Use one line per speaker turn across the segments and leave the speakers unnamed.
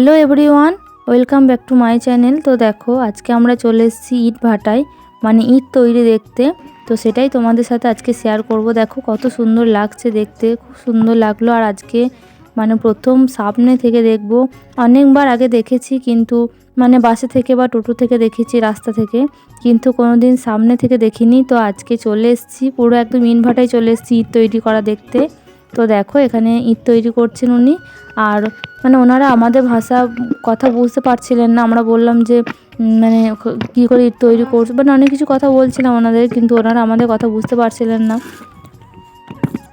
Hello everyone, welcome back to my channel. তো দেখো, আজকে আমরা চলে এসেছি ইট ভাটায় মানে ইট তৈরি দেখতে। তো সেটাই তোমাদের সাথে আজকে শেয়ার করব। দেখো, কত সুন্দর লাগছে দেখতে, খুব সুন্দর লাগল। আর আজকে মানে প্রথম সামনে থেকে দেখব। অনেকবার আগে দেখেছি, কিন্তু মানে বাসে থেকে বা টোটো থেকে দেখেছি, রাস্তা থেকে। কিন্তু কোনো দিন সামনে থেকে দেখিনি। তো আজকে চলে এসেছি, পুরো একদম ইট ভাটায় চলে এসেছি ইট তৈরি করা দেখতে। তো দেখো, এখানে ইট তৈরি করছেন উনি। আর মানে ওনারা আমাদের ভাষা কথা বুঝতে পারছিলেন না। আমরা বললাম যে মানে ক- করে ইট তৈরি করছে? মানে অনেক কিছু কথা বলছিলাম ওনাদের, কিন্তু ওনারা আমাদের কথা বুঝতে পারছিলেন না।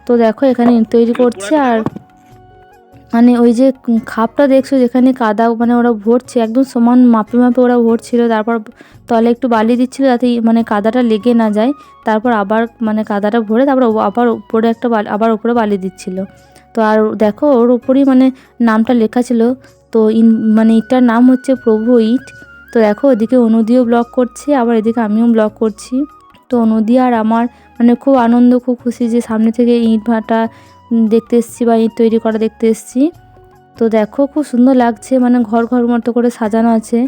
তো দেখো, এখানে ইট তৈরি করছে আর মানে ওই যে খাপটা দেখছ যেখানে কাদা মানে ওরা ভরছে, একদম সমান মাপে মাপে ওরা ভরছিল, তারপর তলে একটু বালি দিচ্ছিল যাতে মানে কাদাটা লেগে না যায়, তারপর আবার মানে কাদাটা ভরে তারপর আবার উপরে একটা আবার উপরে বালি দিচ্ছিল। তো আর দেখো ওর উপরেই মানে নামটা লেখা ছিল, তো ইন মানে ইটটার নাম হচ্ছে প্রভু ইট। তো দেখো ওদিকে অনুদিও ব্লগ করছে, আবার এদিকে আমিও ব্লগ করছি। তো অনুদি আর আমার মানে খুব আনন্দ, খুব খুশি যে সামনে থেকে ইট ভাটা দেখতে এসেছি বা ইট তৈরি করা দেখতে এসেছি। তো দেখো খুব সুন্দর লাগছে মানে ঘর ঘর মতো করে সাজানো আছে।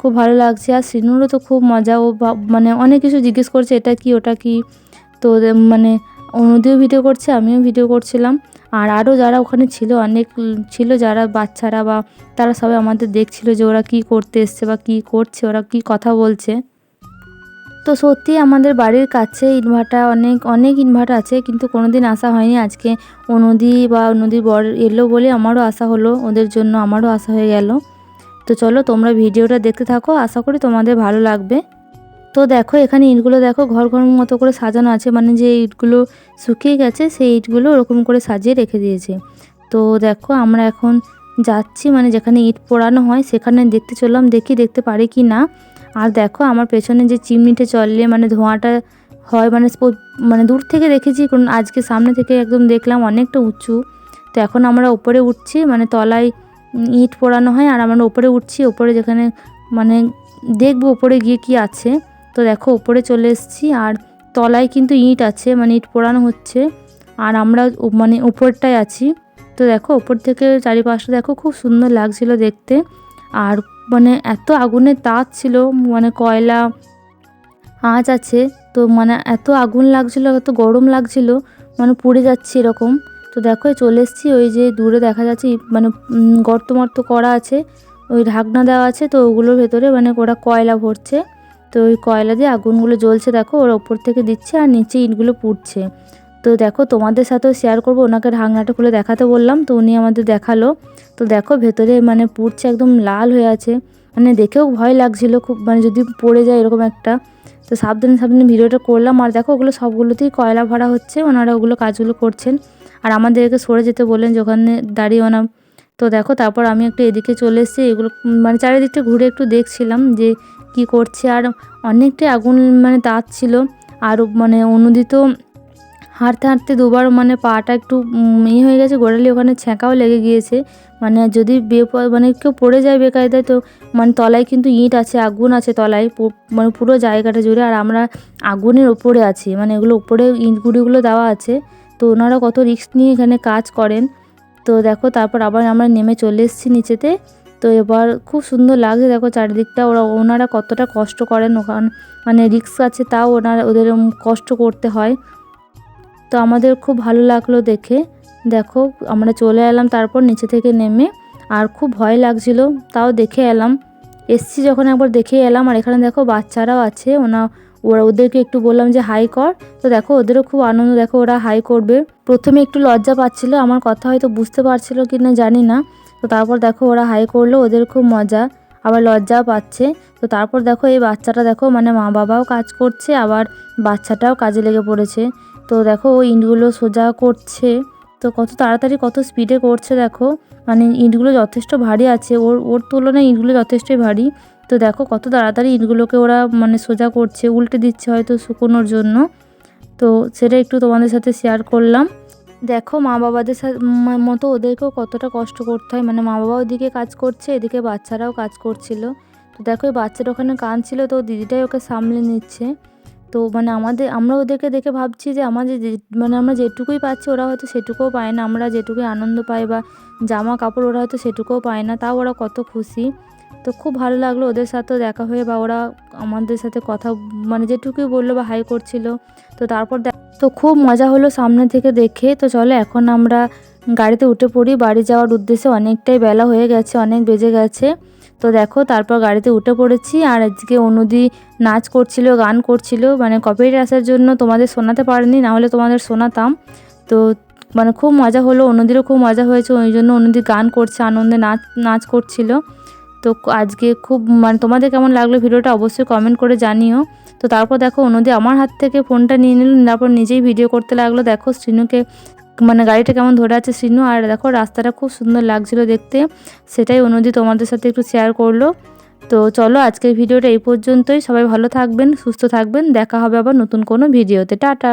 খুব ভালো লাগছে। আর শ্রীনুরও তো খুব মজা, ও মানে অনেক কিছু জিজ্ঞেস করছে, এটা কি, ওটা কি? তো মানে অনুদিও ভিডিও করছে, আমিও ভিডিও করছিলাম। আর আরও যারা ওখানে ছিল, অনেক ছিল যারা বাচ্চারা বা তারা সবাই আমাদের দেখছিল যে ওরা কি করতে এসছে বা কি করছে, ওরা কি কথা বলছে। তো সত্যি আমাদের বাড়ির কাছে ইনভার্টার অনেক অনেক ইনভার্টার আছে, কিন্তু কোনো দিন আসা হয়নি। আজকে নদী বা নদীর বর এলো বলে আমারও আসা হলো, ওদের জন্য আমারও আসা হয়ে গেল। তো চলো তোমরা ভিডিওটা দেখতে থাকো, আশা করি তোমাদের ভালো লাগবে। তো দেখো, এখানে ইটগুলো দেখো, ঘর ঘর মতো করে সাজানো আছে মানে যে ইটগুলো শুকিয়ে গেছে, সেই ইটগুলো ওরকম করে সাজিয়ে রেখে দিয়েছে। তো দেখো, আমরা এখন যাচ্ছি মানে যেখানে ইট পোড়ানো হয়, সেখানে দেখতে চললাম, দেখি দেখতে পারি কি না আর দেখো আমার পেছনে যে চিমনিটা চললে মানে ধোঁয়াটা হয় মানে মানে দূর থেকে দেখেছি কোন আজকে সামনে থেকে একদম দেখলাম অনেকটা উঁচু। তো এখন আমরা ওপরে উঠছি মানে তলায় ইট পোড়ানো হয়, আর আমরা ওপরে উঠছি, ওপরে যেখানে মানে দেখব ওপরে গিয়ে কি আছে। তো দেখো ওপরে চলে এসেছি, আর তলায় কিন্তু ইট আছে মানে ইট পোড়ানো হচ্ছে, আর আমরা মানে উপরটায় আছি। তো দেখো ওপর থেকে চারিপাশটা দেখো, খুব সুন্দর লাগছিল দেখতে, আর মানে এত আগুনের তাপ ছিল মানে কয়লা, আঁচ আছে, তো মানে এত আগুন লাগছিল, এত গরম লাগছিল মানে পুড়ে যাচ্ছে এরকম। তো দেখো, চলে এসেছি ওই যে দূরে দেখা যাচ্ছে মানে গর্ত মর্ত করা আছে, ওই ঢাকনা দেওয়া আছে, তো ওগুলোর ভেতরে মানে ওরা কয়লা ভরছে। তো ওই কয়লা দিয়ে আগুনগুলো জ্বলছে, দেখো, ওরা ওপর থেকে দিচ্ছে আর নিচে ইটগুলো পুড়ছে। তো দেখো, তোমাদের সাথেও শেয়ার করব। ওনাকে ঢাকনাটা খুলে দেখাতে বললাম, তো উনি আমাদের দেখাল। তো দেখো, ভেতরে মানে পুড়ছে একদম লাল হয়ে আছে। মানে দেখেও ভয় লাগছিল খুব মানে যদি পড়ে যায় এরকম একটা। তো সাবধানে সাবধানে ভিডিওটা করলাম। আর দেখো, ওগুলো সবগুলোতেই কয়লা ভরা হচ্ছে। ওনারা ওগুলো কাজগুলো করছেন। আর আমাদেরকে সরে যেতে বললেন যে ওখানে দাঁড়িয়ে ওনা তো দেখো, তারপর আমি একটু এদিকে চলে এসেছি। এগুলো মানে চারিদিকটা ঘুরে একটু দেখছিলাম যে কি করছে। আর অনেকটাই আগুন মানে তাপ ছিল। আর মানে অনুদিত হাঁটতে হাঁটতে দুবার মানে পাটা একটু ইয়ে হয়ে গেছে, গোড়ালি ওখানে ছ্যাঁকাও লেগে গিয়েছে। মানে যদি বে মানে কেউ পড়ে যায় বেকায়দায় তো মানে তলায় কিন্তু ইট আছে, আগুন আছে তলায় মানে পুরো জায়গাটা জুড়ে। আর আমরা আগুনের ওপরে আছি মানে এগুলো উপরে ইটগুড়িগুলো দেওয়া আছে। তো ওনারা কত রিস্ক নিয়ে এখানে কাজ করেন। তো দেখো, তারপর আবার আমরা নেমে চলে এসেছি নিচেতে। তো এবার খুব সুন্দর লাগছে, দেখো চারিদিকটা। ওরা, ওনারা কতটা কষ্ট করেন ওখান মানে রিক্স আছে, তাও ওনারা, ওদের কষ্ট করতে হয়। তো আমাদের খুব ভালো লাগল দেখে। দেখো, আমরা চলে এলাম, তারপর নিচে থেকে নেমে। আর খুব ভয় লাগছিল, তাও দেখে এলাম। এসছি যখন একবার দেখে এলাম, আর এখানে দেখো বাচ্চারাও আছে। ওনা, ওরা, ওদেরকে একটু বললাম যে, হাই কর। তো দেখো, ওদেরও খুব আনন্দ, দেখো ওরা হাই করবে। প্রথমে একটু লজ্জা পাচ্ছিল, আমার কথা হয়তো বুঝতে পারছিল কি না জানি না। তো তারপর দেখো ওরা হাই করল, ওদের খুব মজা, আবার লজ্জাও পাচ্ছে। তো তারপর দেখো এই বাচ্চাটা দেখো মানে মা বাবাও কাজ করছে, আবার বাচ্চাটাও কাজে লেগে পড়েছে। তো দেখো, ও ইটগুলো সোজা করছে। তো কত তাড়াতাড়ি, কত স্পিডে করছে দেখো। মানে ইঁটগুলো যথেষ্ট ভারী আছে। ওর ওর তুলনায় ইঁটগুলো যথেষ্টই ভারী। তো দেখো, কত তাড়াতাড়ি ইঁটগুলোকে ওরা মানে সোজা করছে, উল্টে দিচ্ছে হয়তো শুকোনোর জন্য। তো সেটা একটু তোমাদের সাথে শেয়ার করলাম। দেখো, মা বাবাদের মতো ওদেরকেও কতটা কষ্ট করতে হয়। মানে মা বাবা ওদিকে কাজ করছে, এদিকে বাচ্চারাও কাজ করছিল। তো দেখো, এই বাচ্চাটা ওখানে কাঁদছিল তো দিদিটাই ওকে সামলে নিচ্ছে। তো মানে আমাদের, আমরা ওদেরকে দেখে ভাবছি যে আমাদের মানে আমরা যেটুকুই পাচ্ছি ওরা হয়তো সেটুকুও পায় না। আমরা যেটুকুই আনন্দ পাই বা জামা কাপড় ওরা হয়তো সেটুকুও পায় না, তাও ওরা কত খুশি। তো খুব ভালো লাগল ওদের সাথেও দেখা হয়ে বা ওরা আমাদের সাথে কথা মানে যেটুকুই বলল বা হাই করছিল। তো তারপর তো খুব মজা হলো সামনে থেকে দেখে। তো চলো এখন আমরা গাড়িতে উঠে পড়ি। বাড়ি যাওয়ার উদ্দেশ্যে অনেকটাই বেলা হয়ে গেছে, অনেক বেজে গেছে। তো দেখো, তারপর গাড়িতে উঠে পড়েছি আর আজকে অনুদি নাচ করছিল, গান করছিল। মানে কপিরাইট আসার জন্য তোমাদের শোনাতে পারিনি নাহলে তোমাদের শোনাতাম। তো মানে খুব মজা হলো, অনুদিরও খুব মজা হয়েছে, ওই জন্য অনুদি গান করছে, আনন্দে নাচ নাচ করছিল। তো আজকে খুব মানে তোমাদের কেমন লাগল ভিডিওটা অবশ্যই কমেন্ট করে জানিও। তো তারপর দেখো, অনুদি আমার হাত থেকে ফোনটা নিয়ে নিল, তারপর নিজেই ভিডিও করতে লাগল। দেখো, শ্রীনুকে মানে গাড়িটা কেমন ধরে আছে শ্রীনু আর দেখো রাস্তাটা খুব সুন্দর লাগছিল দেখতে। সেটাই অনুদি তোমাদের সাথে একটু শেয়ার করল। তো চলো আজকের ভিডিওটা এই পর্যন্তই। সবাই ভালো থাকবেন, সুস্থ থাকবেন। দেখা হবে আবার নতুন কোনো ভিডিওতে। টাটা!